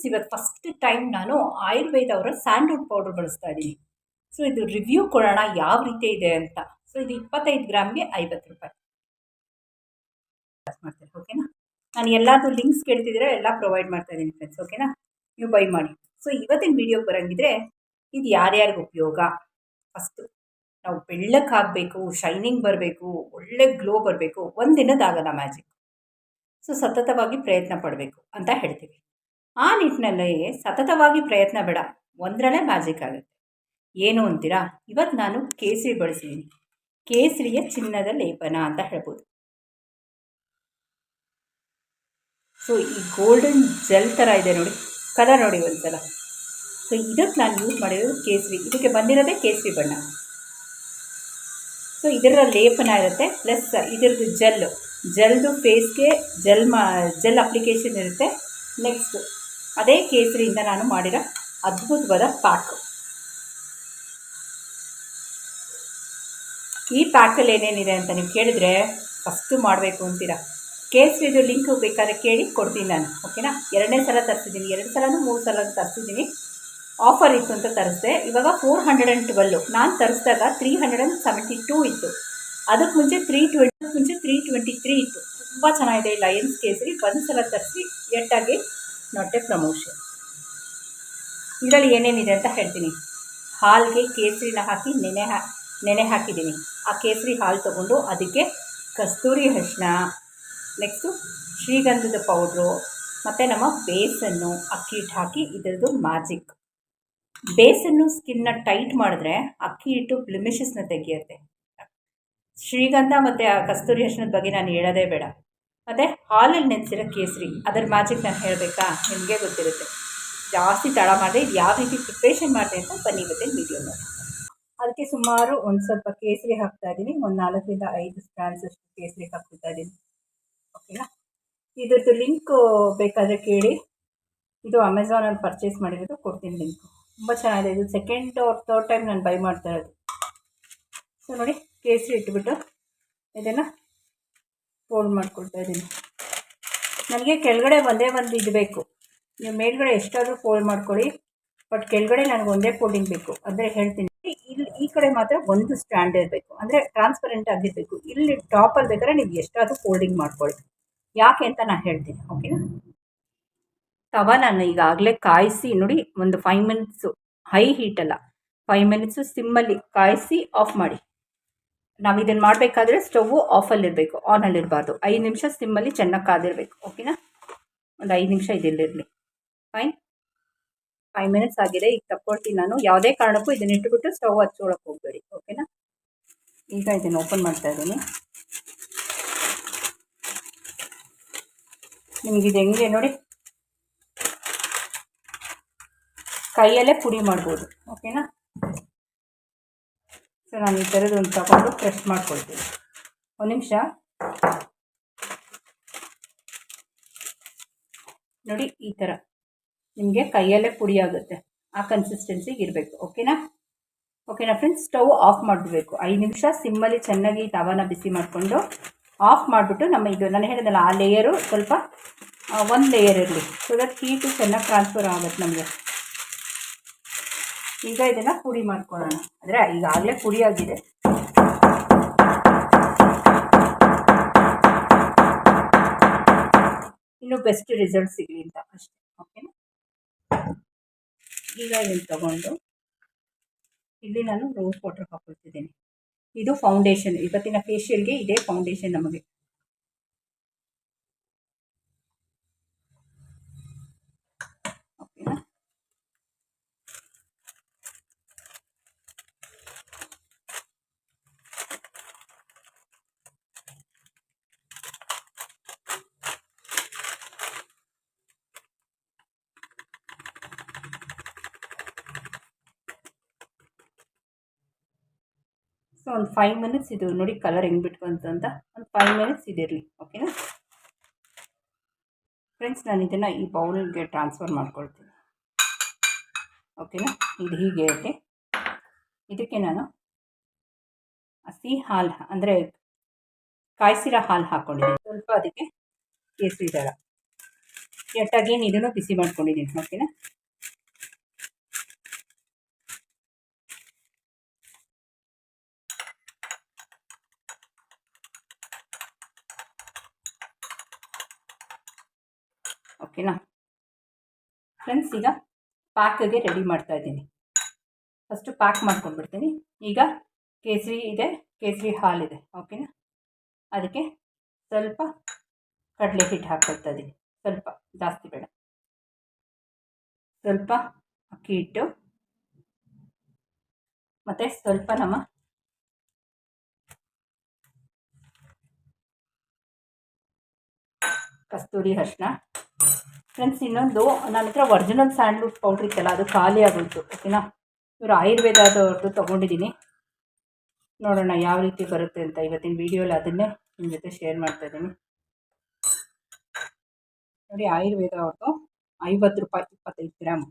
Friends ಇವತ್ತು first time ನಾನು ಆಯುರ್ವೇದ ಅವರ ಸ್ಯಾಂಡ್ವುಡ್ ಪೌಡರ್ ಬಳಸ್ತಾ ಇದ್ದೀನಿ. ಸೊ ಇದು ರಿವ್ಯೂ ಕೊಡೋಣ ಯಾವ ರೀತಿ ಇದೆ ಅಂತ. ಸೊ ಇದು ಇಪ್ಪತ್ತೈದು ಗ್ರಾಮ್ಗೆ ಐವತ್ತು ರೂಪಾಯಿ. ಮಾಡ್ತೀನಿ ಓಕೆನಾ ನಾನು ಎಲ್ಲಾದರೂ ಲಿಂಕ್ಸ್ ಕೇಳ್ತಿದ್ರೆ ಎಲ್ಲ ಪ್ರೊವೈಡ್ ಮಾಡ್ತಾ ಇದ್ದೀನಿ ಫ್ರೆಂಡ್ಸ್ ಓಕೆನಾ ನೀವು ಬೈ ಮಾಡಿ. ಸೊ ಇವತ್ತಿನ ವಿಡಿಯೋ ಬರೋಂಗಿದ್ರೆ, ಇದು ಯಾರ್ಯಾರಿಗೆ ಉಪಯೋಗ? ಫಸ್ಟು ನಾವು ಬೆಳ್ಳಕ್ಕಾಗಬೇಕು ಶೈನಿಂಗ್ ಬರಬೇಕು, ಒಳ್ಳೆ ಗ್ಲೋ ಬರಬೇಕು, ಒಂದಿನದಾಗಲ್ಲ ಮ್ಯಾಜಿಕ್ ಸೊ ಸತತವಾಗಿ ಪ್ರಯತ್ನ ಪಡಬೇಕು ಅಂತ ಹೇಳ್ತೀವಿ. ಆ ನಿಟ್ಟಿನಲ್ಲಿ ಸತತವಾಗಿ ಪ್ರಯತ್ನ ಬೇಡ. ಒಂದರಲ್ಲೇ ಮ್ಯಾಜಿಕ್ ಆಗುತ್ತೆ. ಏನು ಅಂತೀರಾ? ಇವತ್ತು ನಾನು ಕೇಸರಿ ಬಳಸಿದ್ದೀನಿ ಕೇಸರಿಯ ಚಿನ್ನದ ಲೇಪನ ಅಂತ ಹೇಳ್ಬೋದು. ಸೊ ಈ ಗೋಲ್ಡನ್ ಜೆಲ್ ಥರ ಇದೆ ನೋಡಿ. ಕಲರ್ ನೋಡಿ ಒಂದ್ಸಲ. ಸೊ ಇದಕ್ಕೆ ನಾನು ಯೂಸ್ ಮಾಡಿರೋದು ಕೇಸರಿ. ಇದಕ್ಕೆ ಬಂದಿರೋದೇ ಕೇಸರಿ ಬಣ್ಣ. ಸೊ ಇದರ ಲೇಪನ ಇರುತ್ತೆ. ಪ್ಲಸ್ ಇದರದ್ದು ಜೆಲ್ ಜೆಲ್ದು ಫೇಸ್ಗೆ ಜೆಲ್ ಮಾ ಜೆಲ್ ಅಪ್ಲಿಕೇಶನ್ ಇರುತ್ತೆ. ನೆಕ್ಸ್ಟ್ ಅದೇ ಕೇಸರಿಯಿಂದ ನಾನು ಮಾಡಿರೋ ಅದ್ಭುತವಾದ ಪ್ಯಾಕ್ ಈ ಪ್ಯಾಕಲ್ಲಿ ಏನೇನಿದೆ ಅಂತ ನೀವು ಕೇಳಿದ್ರೆ ಫಸ್ಟು ಮಾಡಬೇಕು ಅಂತೀರ? ಕೇಸರಿದು ಲಿಂಕ್ ಬೇಕಾದ್ರೆ ಕೇಳಿ ಕೊಡ್ತೀನಿ ನಾನು ಓಕೆನಾ ಎರಡನೇ ಸಲ ತರಿಸಿದ್ದೀನಿ, ಎರಡು ಸಲನೂ ಮೂರು ಸಲ ತರಿಸಿದ್ದೀನಿ. ಆಫರ್ ಇತ್ತು ಅಂತ ತರಿಸಿದೆ. ಇವಾಗ ಫೋರ್ ಹಂಡ್ರೆಡ್ ಆ್ಯಂಡ್ ಟ್ವೆಲ್ಲು ನಾನು ತರಿಸಿದಾಗ three hundred and seventy two ಇತ್ತು. ಅದಕ್ಕೆ ಮುಂಚೆ ತ್ರೀ ಟ್ವೆಂಟಿ ಮುಂಚೆ ತ್ರೀ ಟ್ವೆಂಟಿ ತ್ರೀ ಇತ್ತು. ತುಂಬ ಚೆನ್ನಾಗಿದೆ ಲಯನ್ಸ್ ಕೇಸರಿ. ಒಂದು ಸಲ ತರಿಸಿ ಎಟ್ಟಾಗಿ ನಾಟ್ ಎ ಪ್ರಮೋಷನ್ ಇದರಲ್ಲಿ ಏನೇನಿದೆ ಅಂತ ಹೇಳ್ತೀನಿ. ಹಾಲಿಗೆ ಕೇಸರಿನ ಹಾಕಿ ನೆನೆ ಹಾ, ನೆನೆ ಹಾಕಿದ್ದೀನಿ. ಆ ಕೇಸರಿ ಹಾಲು ತೊಗೊಂಡು ಅದಕ್ಕೆ ಕಸ್ತೂರಿ ಅರಿಶಿನ ನೆಕ್ಸ್ಟು ಶ್ರೀಗಂಧದ ಪೌಡ್ರು ಮತ್ತು ನಮ್ಮ ಬೇಸನ್ನು, ಅಕ್ಕಿ ಹಿಟ್ಟು ಹಾಕಿ ಇದರದ್ದು ಮ್ಯಾಜಿಕ್ ಬೇಸನ್ನು ಸ್ಕಿನ್ನ ಟೈಟ್ ಮಾಡಿದ್ರೆ ಅಕ್ಕಿ ಹಿಟ್ಟು ಬ್ಲಿಮಿಷಸ್ನ ತೆಗೆಯುತ್ತೆ. ಶ್ರೀಗಂಧ ಮತ್ತು ಆ ಕಸ್ತೂರಿ ಅರಿಶಿನದ ಬಗ್ಗೆ ನಾನು ಹೇಳೋದೇ ಬೇಡ. ಮತ್ತು ಹಾಲಲ್ಲಿ ನೆನೆಸಿರೋ ಕೇಸರಿ, ಅದರ ಮ್ಯಾಜಿಕ್ ನಾನು ಹೇಳಬೇಕಾ? ನಿಮಗೆ ಗೊತ್ತಿರುತ್ತೆ. ಜಾಸ್ತಿ ತಡ ಮಾಡಿದೆ, ಇದು ಯಾವ ರೀತಿ ಪ್ರಿಪ್ರೇಷನ್ ಮಾಡಿದೆ ಅಂತ ಬನ್ನಿ ಮತ್ತೆ ವೀಡಿಯೋ ನೋಡಿ ಅದಕ್ಕೆ ಸುಮಾರು ಒಂದು ಸ್ವಲ್ಪ ಕೇಸರಿ ಹಾಕ್ತಾ ಇದ್ದೀನಿ. ಒಂದು ನಾಲ್ಕರಿಂದ ಐದು ಸ್ಟ್ಯಾಂಡ್ಸ್ ಅಷ್ಟು ಕೇಸರಿ ಹಾಕ್ತಾ ಇದ್ದೀನಿ. ಓಕೆನಾ? ಇದ್ರದ್ದು ಲಿಂಕ್ ಬೇಕಾದರೆ ಕೇಳಿ. ಇದು ಅಮೆಝಾನಲ್ಲಿ ಪರ್ಚೇಸ್ ಮಾಡಿರೋದು ಕೊಡ್ತೀನಿ ಲಿಂಕು. ತುಂಬ ಚೆನ್ನಾಗಿದೆ. ಇದು ಸೆಕೆಂಡ್ ಆರ್ ಥರ್ಡ್ ಟೈಮ್ ನಾನು ಬೈ ಮಾಡ್ತಾ ಇರೋದು. ಸೊ ನೋಡಿ, ಕೇಸರಿ ಇಟ್ಬಿಟ್ಟು, ಇದನ್ನು ಫೋಲ್ಡ್ ಮಾಡ್ಕೊಳ್ತಾ ಇದ್ದೀನಿ. ನನಗೆ ಕೆಳಗಡೆ ಒಂದೇ ಒಂದು ಇದು ಬೇಕು. ನೀವು ಮೇಲ್ಗಡೆ ಎಷ್ಟಾದರೂ ಫೋಲ್ಡ್ ಮಾಡ್ಕೊಳ್ಳಿ ಬಟ್ ಕೆಳಗಡೆ ನನಗೆ ಒಂದೇ ಫೋಲ್ಡಿಂಗ್ ಬೇಕು. ಅಂದರೆ ಹೇಳ್ತೀನಿ. ಇಲ್ಲಿ ಈ ಕಡೆ ಮಾತ್ರ ಒಂದು ಸ್ಟ್ಯಾಂಡ್ ಇರಬೇಕು. ಅಂದರೆ ಟ್ರಾನ್ಸ್ಪರೆಂಟ್ ಆಗಿರಬೇಕು. ಇಲ್ಲಿ ಟಾಪಲ್ಲಿ ಬೇಕಾದ್ರೆ ನೀವು ಎಷ್ಟಾದರೂ ಫೋಲ್ಡಿಂಗ್ ಮಾಡ್ಕೊಳ್ಳಿ. ಯಾಕೆ ಅಂತ ನಾನು ಹೇಳ್ತೀನಿ ಓಕೆನಾ ತವ ನಾನು ಈಗಾಗಲೇ ಕಾಯಿಸಿ ನೋಡಿ, ಒಂದು ಫೈವ್ ಮಿನಿಟ್ಸು ಹೈ ಹೀಟಲ್ಲ ಫೈವ್ ಮಿನಿಟ್ಸು ಸಿಮ್ಮಲ್ಲಿ ಕಾಯಿಸಿ ಆಫ್ ಮಾಡಿ. ನಾವು ಇದನ್ನು ಮಾಡಬೇಕಾದ್ರೆ ಆನ್ ಆಫಲ್ಲಿರಬೇಕು ಆನಲ್ಲಿರಬಾರ್ದು ಐದು ನಿಮಿಷ ಸಿಮ್ಮಲ್ಲಿ ಚೆನ್ನಾಗಿ ಕಾದಿರಬೇಕು, ಓಕೆನಾ? ಒಂದು ಐದು ನಿಮಿಷ ಇದಿಲ್ಲಿರಲಿ ಫೈನ್? ಫೈವ್ ಮಿನಿಟ್ಸ್ ಆಗಿದೆ, ಈಗ ತಗೊಳ್ತೀನಿ ನಾನು. ಯಾವುದೇ ಕಾರಣಕ್ಕೂ ಇದನ್ನ ಇಟ್ಟುಬಿಟ್ಟು ಸ್ಟವ್ ಹಚ್ಕೊಳಕ್ಕೆ ಹೋಗಬೇಡಿ, ಓಕೆನಾ? ಈಗ ಇದನ್ನು ಓಪನ್ ಮಾಡ್ತಾ ಇದ್ದೀನಿ. ನಿಮ್ಗೆ ಇದು ಹೆಂಗೆ ನೋಡಿ? ಕೈಯಲ್ಲೇ ಪುಡಿ ಮಾಡ್ಬೋದು, ಓಕೆನಾ? ಸೊ ನಾನು ಈ ಥರದ್ದು ಒಂದು ತಗೊಂಡು ಪ್ರೆಸ್ ಮಾಡ್ಕೊಳ್ತೀನಿ. ಒಂದು ನಿಮಿಷ. ನೋಡಿ, ಈ ಥರ ನಿಮಗೆ ಕೈಯಲ್ಲೇ ಪುಡಿ ಆಗುತ್ತೆ. ಆ ಕನ್ಸಿಸ್ಟೆನ್ಸಿಗೆ ಇರಬೇಕು ಓಕೆನಾ ಓಕೆನಾ ಫ್ರೆಂಡ್ಸ್ ಸ್ಟವ್ ಆಫ್ ಮಾಡಬೇಕು ಐದು ನಿಮಿಷ ಸಿಮ್ಮಲ್ಲಿ ಚೆನ್ನಾಗಿ ತವಾನ ಬಿಸಿ ಮಾಡಿಕೊಂಡು ಆಫ್ ಮಾಡಿಬಿಟ್ಟು ನಮ್ಮ ಇದು, ನಾನು ಹೇಳಿದಲ್ಲ ಆ ಲೇಯರು ಸ್ವಲ್ಪ ಒಂದು ಲೇಯರ್ ಇರಲಿ. ಸೊ ದಟ್ ಹೀಟು ಚೆನ್ನಾಗಿ ಟ್ರಾನ್ಸ್ಫರ್ ಆಗುತ್ತೆ ನಮಗೆ. ಈಗ ಇದನ್ನು ಪುಡಿ ಮಾಡ್ಕೊಳ್ಳೋಣ. ಅಂದರೆ ಈಗಾಗಲೇ ಪುಡಿ ಆಗಿದೆ. ಇನ್ನು ಬೆಸ್ಟ್ ರಿಸಲ್ಟ್ ಸಿಗಲಿ ಅಂತ ಅಷ್ಟೇ ಓಕೆನಾ ಈಗ ಇದನ್ನು ತಗೊಂಡು ಇಲ್ಲಿ ನಾನು ರೋಸ್ ವಾಟರ್ ಹಾಕೊಳ್ತಿದ್ದೀನಿ. ಇದು ಫೌಂಡೇಶನ್ ಇವತ್ತಿನ ಫೇಶಿಯಲ್ಗೆ ಇದೇ ಫೌಂಡೇಶನ್ ನಮಗೆ. ಒಂದು ಫೈವ್ ಮಿನಿಟ್ಸ್ ಇದು ನೋಡಿ ಕಲರ್ ಹೆಂಗೆ ಬಿಟ್ಕೊಂತ ಅಂತ, ಒಂದು ಫೈವ್ ಮಿನಿಟ್ಸ್ ಇದಿರಲಿ ಓಕೆನಾ ಫ್ರೆಂಡ್ಸ್ ನಾನು ಇದನ್ನು ಈ ಬೌಲ್ಗೆ ಟ್ರಾನ್ಸ್ಫರ್ ಮಾಡ್ಕೊಳ್ತೀನಿ. ಓಕೆನಾ ಇದು ಹೀಗೆ ಇರುತ್ತೆ ಇದಕ್ಕೆ ನಾನು ಹಸಿ ಹಾಲು, ಅಂದರೆ ಕಾಯಿಸಿರೋ ಹಾಲು ಹಾಕ್ಕೊಂಡಿದ್ದೀನಿ ಸ್ವಲ್ಪ ಅದಕ್ಕೆ ಕೇಸರಿ ದಳ ಏನು ಇದನ್ನು ಬಿಸಿ ಮಾಡ್ಕೊಂಡಿದ್ದೀನಿ ಓಕೆನಾ ಓಕೆನಾ? ಫ್ರೆಂಡ್ಸ್ ಈಗ ಪಾಕ್ಗೆ ರೆಡಿ ಮಾಡ್ತಾ ಇದ್ದೀನಿ. ಫಸ್ಟು ಪ್ಯಾಕ್ ಮಾಡ್ಕೊಂಡ್ಬಿಡ್ತೀನಿ. ಈಗ ಕೇಸರಿ ಇದೆ, ಕೇಸರಿ ಹಾಲಿದೆ ಓಕೆನಾ? ಅದಕ್ಕೆ ಸ್ವಲ್ಪ ಕಡಲೆ ಹಿಟ್ಟು ಹಾಕ್ಕೊಳ್ತಾ ಇದ್ದೀನಿ. ಸ್ವಲ್ಪ, ಜಾಸ್ತಿ ಬೇಡ. ಸ್ವಲ್ಪ ಅಕ್ಕಿ ಹಿಟ್ಟು. ಮತ್ತು ಸ್ವಲ್ಪ ನಮ್ಮ ಕಸ್ತೂರಿ ಅರಿಶಿನ. ಫ್ರೆಂಡ್ಸ್ ಇನ್ನೊಂದು ನನ್ನ ಹತ್ರ ಒರಿಜಿನಲ್ ಸ್ಯಾಂಡ್ಲ್ವುಡ್ ಪೌಡ್ರ್ ಇತ್ತಲ್ಲ, ಅದು ಖಾಲಿ ಆಗೋಯ್ತು ಓಕೆನಾ ಇವರು ಆಯುರ್ವೇದದವ್ರದ್ದು ತೊಗೊಂಡಿದ್ದೀನಿ ನೋಡೋಣ ಯಾವ ರೀತಿ ಬರುತ್ತೆ ಅಂತ ಇವತ್ತಿನ ವೀಡಿಯೋಲಿ ಅದನ್ನೇ ನಿಮ್ಮ ಜೊತೆ ಶೇರ್ ಮಾಡ್ತಾ ಇದ್ದೀನಿ. ನೋಡಿ, ಆಯುರ್ವೇದ ಅವ್ರದ್ದು ಐವತ್ತು ರೂಪಾಯಿ ಇಪ್ಪತ್ತೈದು ಗ್ರಾಮ್.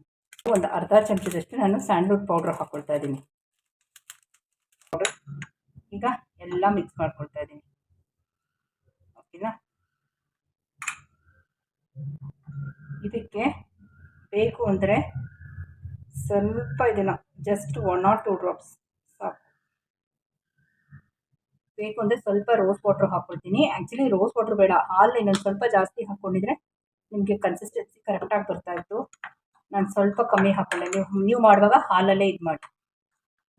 ಒಂದು ಅರ್ಧ ಚಮಚದಷ್ಟು ನಾನು ಸ್ಯಾಂಡ್ಲ್ವುಡ್ ಪೌಡ್ರ್ ಹಾಕ್ಕೊಳ್ತಾ ಇದ್ದೀನಿ. ಈಗ ಎಲ್ಲ ಮಿಕ್ಸ್ ಮಾಡ್ಕೊಳ್ತಾ ಇದ್ದೀನಿ. ಓಕೆನಾ ಇದಕ್ಕೆ ಬೇಕು ಅಂದರೆ ಸ್ವಲ್ಪ ಇದನ್ನು just one or two drops ಸಾಕು. ಬೇಕು ಅಂದರೆ ಸ್ವಲ್ಪ ರೋಸ್ ವಾಟ್ರ್ ಹಾಕ್ಕೊಳ್ತೀನಿ ಆ್ಯಕ್ಚುಲಿ ರೋಸ್ ವಾಟ್ರ್ ಬೇಡ, ಹಾಲು ಇನ್ನೊಂದು ಸ್ವಲ್ಪ ಜಾಸ್ತಿ ಹಾಕ್ಕೊಂಡಿದ್ರೆ ನಿಮಗೆ ಕನ್ಸಿಸ್ಟೆನ್ಸಿ ಕರೆಕ್ಟಾಗಿ ಬರ್ತಾಯಿತ್ತು ನಾನು ಸ್ವಲ್ಪ ಕಮ್ಮಿ ಹಾಕ್ಕೊಂಡೆ ನೀವು ನೀವು ಮಾಡುವಾಗ ಹಾಲಲ್ಲೇ ಇದು ಮಾಡಿ.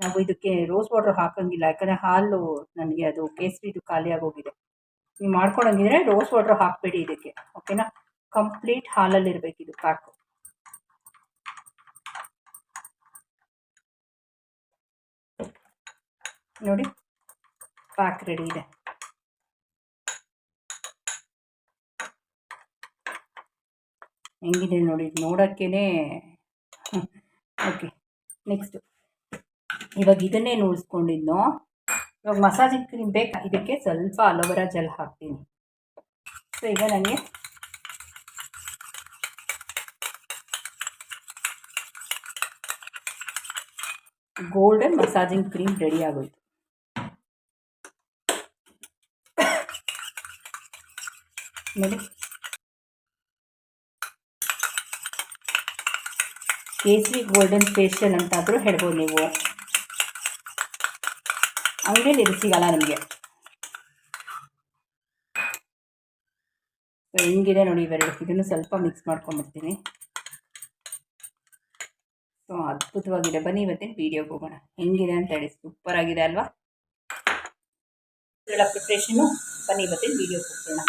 ನಾವು ಇದಕ್ಕೆ ರೋಸ್ ವಾಟ್ರ್ ಹಾಕೋಂಗಿಲ್ಲ, ಯಾಕಂದರೆ ಹಾಲು ನನಗೆ ಅದು ಕೇಸರಿದು ಖಾಲಿಯಾಗಿ ಹೋಗಿದೆ. ನೀವು ಮಾಡ್ಕೊಳಂಗಿದ್ರೆ ರೋಸ್ ವಾಟ್ರ್ ಹಾಕಬೇಡಿ ಇದಕ್ಕೆ ಓಕೆನಾ ಕಂಪ್ಲೀಟ್ ಹಾಲಲ್ಲಿ ಇರಬೇಕಿದು ಪ್ಯಾಕು ನೋಡಿ ಪ್ಯಾಕ್ ರೆಡಿ ಇದೆ. ಹೆಂಗಿದೆ ನೋಡಿ ನೋಡೋಕ್ಕೇ ಓಕೆ ನೆಕ್ಸ್ಟು ಇವಾಗ ಇದನ್ನೇ ಉಳಿಸ್ಕೊಂಡಿದ್ನೋ ಇವಾಗ ಮಸಾಜಿಂಗ್ ಕ್ರೀಮ್ ಬೇಕಾ? ಇದಕ್ಕೆ ಸ್ವಲ್ಪ ಅಲೋವೆರಾ ಜೆಲ್ ಹಾಕ್ತೀನಿ. ಸೊ ಈಗ ನನಗೆ ಗೋಲ್ಡನ್ ಮಸಾಜಿಂಗ್ ಕ್ರೀಮ್ ರೆಡಿ ಆಗೋಯ್ತು. ನೋಡಿ. ಕೇಸರಿ ಗೋಲ್ಡನ್ ಫೇಶಿಯಲ್ ಅಂತಾದರೂ ಹೇಳ್ಬೋದು ನೀವು. ಅಂಗಡಿಯಲ್ಲಿ ಇದು ಸಿಗಲ್ಲ ನಮಗೆ. ಹಿಂಗಿದೆ ನೋಡಿ ಇವೆರಡು. ಇದನ್ನು ಸ್ವಲ್ಪ ಮಿಕ್ಸ್ ಮಾಡ್ಕೊಂಡ್ಬಿಡ್ತೀನಿ. ಸೊ ಅದ್ಭುತವಾಗಿದೆ. ಬನ್ನಿ ಇವತ್ತಿನ ವೀಡಿಯೋಗೆ ಹೋಗೋಣ. ಹೆಂಗಿದೆ ಅಂತ ಹೇಳಿ. ಸೂಪರ್ ಆಗಿದೆ ಅಲ್ವಾ? ಪ್ರಿಪ್ರೇಷನು ಬನ್ನಿ ಇವತ್ತಿನ ವೀಡಿಯೋಗೆ ಹೋಗೋಣ.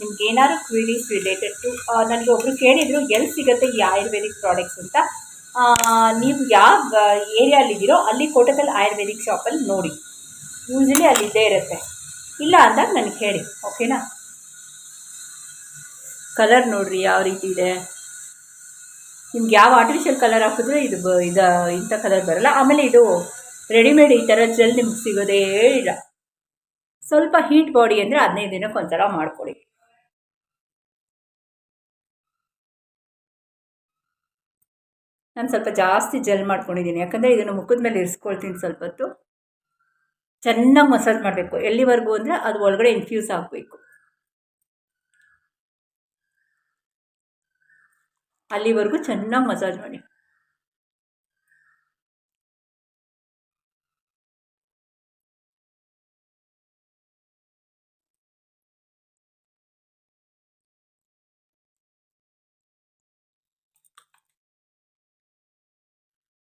ನಿಮ್ಗೆ ಏನಾದ್ರು ಕ್ವೀರೀಸ್ ರಿಲೇಟೆಡ್ ಟು ನನಗೆ ಒಬ್ಬರು ಕೇಳಿದರು, ಎಲ್ಲಿ ಸಿಗುತ್ತೆ ಈ ಆಯುರ್ವೇದಿಕ್ ಪ್ರಾಡಕ್ಟ್ಸ್ ಅಂತ. ನೀವು ಯಾವ ಏರಿಯಾಲಿದ್ದೀರೋ ಅಲ್ಲಿ ಕೋಟಕಲ್ ಆಯುರ್ವೇದಿಕ್ ಶಾಪಲ್ಲಿ ನೋಡಿ. ಯೂಶಲಿ ಅಲ್ಲಿ ಇದ್ದೇ ಇರುತ್ತೆ. ಇಲ್ಲ ಅಂದಾಗ ನನಗೆ ಹೇಳಿ. ಓಕೆನಾ ಕಲರ್ ನೋಡಿರಿ ಯಾವ ರೀತಿ ಇದೆ. ನಿಮ್ಗೆ ಯಾವ ಆರ್ಟಿಫಿಷಿಯಲ್ ಕಲರ್ ಹಾಕಿದ್ರೆ ಇದು ಇದು, ಇಂಥ ಕಲರ್ ಬರಲ್ಲ. ಆಮೇಲೆ ಇದು ರೆಡಿಮೇಡ್ ಈ ಥರ ಜೆಲ್ ನಿಮ್ಗೆ ಸಿಗೋದೇ ಇಲ್ಲ. ಸ್ವಲ್ಪ ಹೀಟ್ ಬಾಡಿ ಅಂದರೆ ಹದಿನೈದು ದಿನಕ್ಕೆ ಒಂಥರ ಮಾಡ್ಕೊಳ್ಳಿ ನಾನು ಸ್ವಲ್ಪ ಜಾಸ್ತಿ ಜೆಲ್ ಮಾಡ್ಕೊಂಡಿದ್ದೀನಿ ಯಾಕಂದರೆ ಇದನ್ನು ಮುಖದ ಮೇಲೆ ಇರಿಸ್ಕೊಳ್ತೀನಿ ಸ್ವಲ್ಪ ಹೊತ್ತು ಚೆನ್ನಾಗಿ ಮಸಾಜ್ ಮಾಡಬೇಕು. ಎಲ್ಲಿವರೆಗೂ ಅಂದರೆ ಅದು ಒಳಗಡೆ ಇನ್ಫ್ಯೂಸ್ ಆಗಬೇಕು. ಅಲ್ಲಿವರೆಗೂ ಚೆನ್ನಾಗಿ ಮಸಾಜ್ ಮಾಡಿ.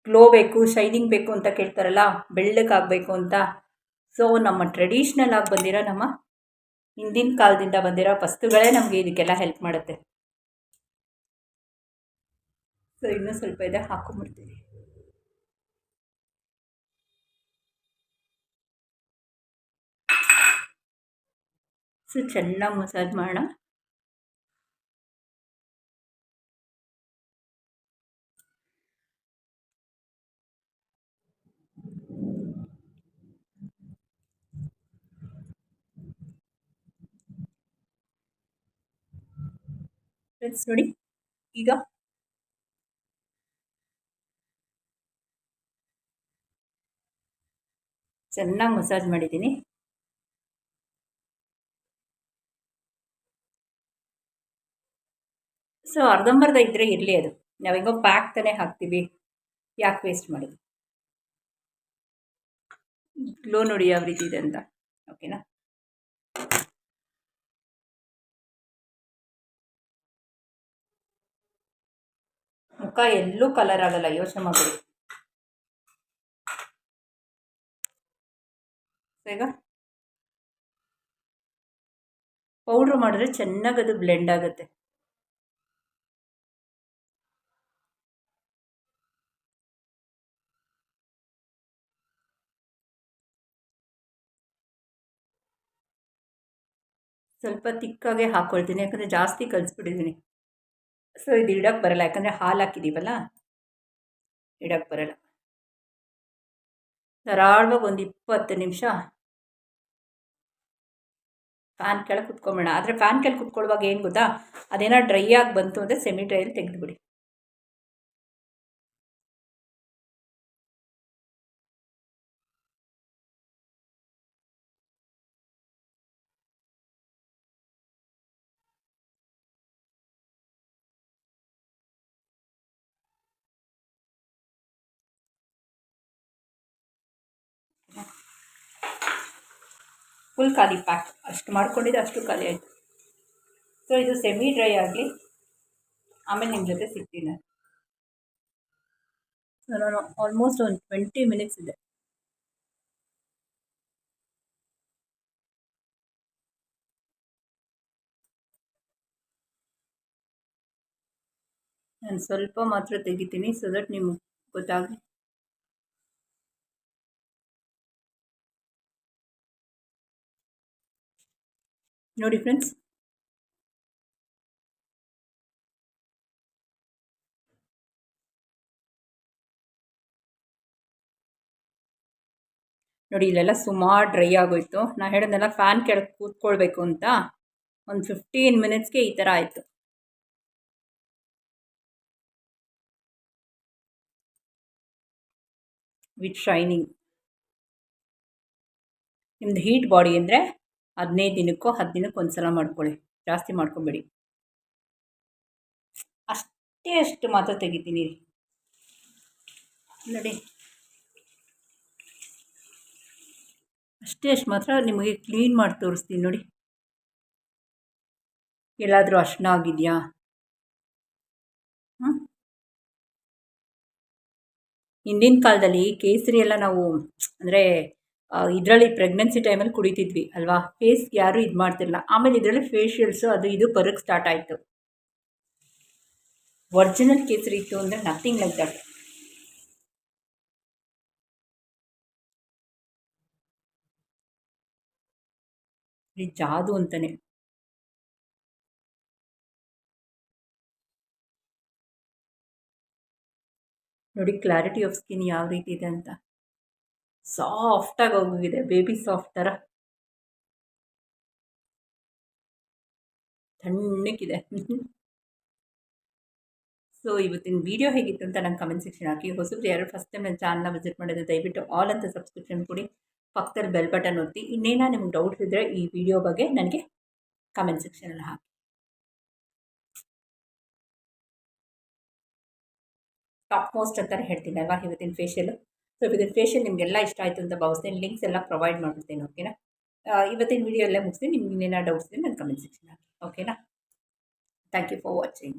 ಗ್ಲೋ ಬೇಕು ಶೈನಿಂಗ್ ಬೇಕು ಅಂತ ಕೇಳ್ತಾರಲ್ಲ ಬೆಳ್ಳಕ್ಕಾಗಬೇಕು ಅಂತ. ಸೊ ನಮ್ಮ ಟ್ರೆಡಿಷ್ನಲ್ ಆಗಿ ಬಂದಿರೋ ನಮ್ಮ ಹಿಂದಿನ ಕಾಲದಿಂದ ಬಂದಿರೋ ವಸ್ತುಗಳೇ ನಮಗೆ ಇದಕ್ಕೆಲ್ಲ ಹೆಲ್ಪ್ ಮಾಡುತ್ತೆ. ಸೊ ಇನ್ನೂ ಸ್ವಲ್ಪ ಇದೆ ಹಾಕೊಂಬಿಡ್ತೀನಿ. ಸೊ ಚೆನ್ನಾಗಿ ಮಸಾಜ್ ಮಾಡೋಣ. ಫ್ರೆಂಡ್ಸ್ ನೋಡಿ ಈಗ ಚೆನ್ನಾಗಿ ಮಸಾಜ್ ಮಾಡಿದ್ದೀನಿ. ಸೊ, ಅರ್ಧಂಬರ್ಧ ಇದ್ದರೆ ಇರಲಿ ಅದು. ನಾವೀಗ ಪ್ಯಾಕ್ ತಾನೇ ಹಾಕ್ತೀವಿ. ಯಾಕೆ ವೇಸ್ಟ್ ಮಾಡೋದು? ಗ್ಲೋ ನೋಡಿ ಯಾವ ರೀತಿ ಇದೆ ಅಂತ. ಓಕೆನಾ ಮುಖ ಎಲ್ಲೂ ಕಲರ್ ಆಗಲ್ಲ. ಯೋಚನೆ ಮಾಡಬೇಡಿ. ಈಗ ಪೌಡ್ರ್ ಮಾಡಿದ್ರೆ ಚೆನ್ನಾಗಿ ಅದು ಬ್ಲೆಂಡ್ ಆಗುತ್ತೆ. ಸ್ವಲ್ಪ ತಿಕ್ಕಾಗೆ ಹಾಕ್ಕೊಳ್ತೀನಿ ಯಾಕಂದರೆ ಜಾಸ್ತಿ ಕಲಿಸ್ಬಿಟ್ಟಿದ್ದೀನಿ ಸೊ ಇದು ಇಡೋಕ್ಕೆ ಬರಲ್ಲ, ಯಾಕಂದರೆ ಹಾಲು ಹಾಕಿದ್ದೀವಲ್ಲ ಇಡಕ್ಕೆ ಬರಲ್ಲ. ಧಾರಾಳವಾಗಿ ಒಂದು ಇಪ್ಪತ್ತು ನಿಮಿಷ. ಫ್ಯಾನ್ ಕೆಳಗೆ ಕುತ್ಕೊಂಬೇಡ ಆದರೆ ಫ್ಯಾನ್ ಕೆಳಗೆ ಕುತ್ಕೊಳ್ಳುವಾಗ ಏನು ಗೊತ್ತಾ? ಅದೇನೋ ಡ್ರೈ ಆಗಿ ಬಂತು ಅಂದರೆ ಸೆಮಿ ಡ್ರೈಯಲ್ಲಿ ತೆಗೆದುಬಿಡಿ. ಫುಲ್ ಖಾಲಿ ಪ್ಯಾಕ್ ಅಷ್ಟು ಮಾಡ್ಕೊಂಡಿದ್ದೆ, ಅಷ್ಟು ಖಾಲಿ ಆಯಿತು. ಸೊ ಇದು ಸೆಮಿ ಡ್ರೈ ಆಗಲಿ ಆಮೇಲೆ ನಿಮ್ಮ ಜೊತೆ ಸಿಗ್ತೀನಿ. ಸೊ ನಾನು ಆಲ್ಮೋಸ್ಟ್ ಒಂದು ಟ್ವೆಂಟಿ ಮಿನಿಟ್ಸ್ ಇದೆ. ನಾನು ಸ್ವಲ್ಪ ಮಾತ್ರ ತೆಗಿತೀನಿ ಸೊ ದಟ್ ನಿಮಗೆ ಗೊತ್ತಾಗಲಿ ನೋಡಿ ಫ್ರೆಂಡ್ಸ್ ನೋಡಿ, ಇಲ್ಲೆಲ್ಲ ಸುಮಾರು ಡ್ರೈ ಆಗೋಯ್ತು. ನಾ ಹೇಳೋದೆಲ್ಲ ಫ್ಯಾನ್ ಕೆಳಗೆ ಕೂತ್ಕೊಳ್ಬೇಕು ಅಂತ ಒಂದು ಫಿಫ್ಟೀನ್ ಮಿನಿಟ್ಸ್ಗೆ ಈ ಥರ ಆಯಿತು. ವಿತ್ ಶೈನಿಂಗ್ ನಿಮ್ದು ಹೀಟ್ ಬಾಡಿ ಅಂದರೆ? ಹದಿನೈದು ದಿನಕ್ಕೋ ಹತ್ತು ದಿನಕ್ಕೆ ಒಂದು ಸಲ ಮಾಡ್ಕೊಳ್ಳಿ. ಜಾಸ್ತಿ ಮಾಡ್ಕೊಬೇಡಿ. ಅಷ್ಟೇ ಅಷ್ಟು ಮಾತ್ರ ತೆಗಿತೀನಿ. ನೋಡಿ. ಅಷ್ಟೇ ಅಷ್ಟು ಮಾತ್ರ ನಿಮಗೆ ಕ್ಲೀನ್ ಮಾಡಿ ತೋರಿಸ್ತೀನಿ ನೋಡಿ. ಎಲ್ಲಾದರೂ ಅಷ್ಟ ಆಗಿದೆಯಾ? ಹಿಂದಿನ ಕಾಲದಲ್ಲಿ ಕೇಸರಿ ಎಲ್ಲ ನಾವು, ಅಂದರೆ ಇದರಲ್ಲಿ ಪ್ರೆಗ್ನೆನ್ಸಿ ಟೈಮಲ್ಲಿ ಕುಡಿತಿದ್ವಿ, ಅಲ್ವಾ? ಫೇಸ್ಗೆ ಯಾರೂ ಇದು ಮಾಡ್ತಿರಲಿಲ್ಲ. ಆಮೇಲೆ ಇದರಲ್ಲಿ ಫೇಶಿಯಲ್ಸು ಅದು ಇದು ಬರೋಕ್ಕೆ ಸ್ಟಾರ್ಟ್ ಆಯಿತು. ಒರಿಜಿನಲ್ ಕೇಸರಿ ಇತ್ತು ಅಂದರೆ ನಥಿಂಗ್ ಲೈಕ್ ದಟ್ ಜಾದು ಅಂತಾನೆ. ನೋಡಿ ಕ್ಲಾರಿಟಿ ಆಫ್ ಸ್ಕಿನ್ ಯಾವ ರೀತಿ ಇದೆ ಅಂತ. ಸಾಫ್ಟಾಗಿ ಹೋಗಿದೆ ಬೇಬಿ ಸಾಫ್ಟ್ ಥರ ತಣ್ಣಕ್ಕಿದೆ ಸೊ ಇವತ್ತಿನ ವೀಡಿಯೋ ಹೇಗಿತ್ತು ಅಂತ ನಂಗೆ ಕಮೆಂಟ್ ಸೆಕ್ಷನ್ ಹಾಕಿ. ಹೊಸಬ್ರು ಯಾರು ಫಸ್ಟ್ ಟೈಮ್ ನನ್ನ ಚಾನಲ್ನ ವಿಸಿಟ್ ಮಾಡಿದ್ರೆ ದಯವಿಟ್ಟು ಆಲ್ ಅಂತ ಸಬ್ಸ್ಕ್ರಿಪ್ಷನ್ ಕೊಡಿ. ಪಕ್ಕದಲ್ಲಿ ಬೆಲ್ ಬಟನ್ ಒತ್ತಿ. ಇನ್ನೇನ ನಿಮ್ಗೆ ಡೌಟ್ಸ್ ಇದ್ದರೆ ಈ ವಿಡಿಯೋ ಬಗ್ಗೆ ನನಗೆ ಕಮೆಂಟ್ ಸೆಕ್ಷನಲ್ಲಿ ಹಾಕಿ. ಟಾಪ್ ಮೋಸ್ಟ್ ಅಂತಾರೆ ಹೇಳ್ತೀನಿ ಅಲ್ವಾ ಇವತ್ತಿನ ಫೇಶಿಯಲು ಸೊ ಇವತ್ತಿನ ಫೇಶಿಯಲ್ ನಿಮಗೆಲ್ಲ ಇಷ್ಟ ಆಯಿತು ಅಂತ ಭಾವಿಸ್ತೀನಿ ಲಿಂಕ್ಸ್ ಎಲ್ಲ ಪ್ರೊವೈಡ್ ಮಾಡ್ಬಿಡ್ತೀನಿ ಓಕೆನಾ ಇವತ್ತಿನ ವೀಡಿಯೋ ಎಲ್ಲ ಮುಗಿಸ್ತೀನಿ, ನಿಮ್ಗೆ ಇನ್ನೇನೋ ಡೌಟ್ಸ್ ಇದೆ ನನ್ನ ಕಮೆಂಟ್ ಸೆಕ್ಷನ್ ಹಾಕಿ ಓಕೆನಾ ಥ್ಯಾಂಕ್ ಯು ಫಾರ್ ವಾಚಿಂಗ್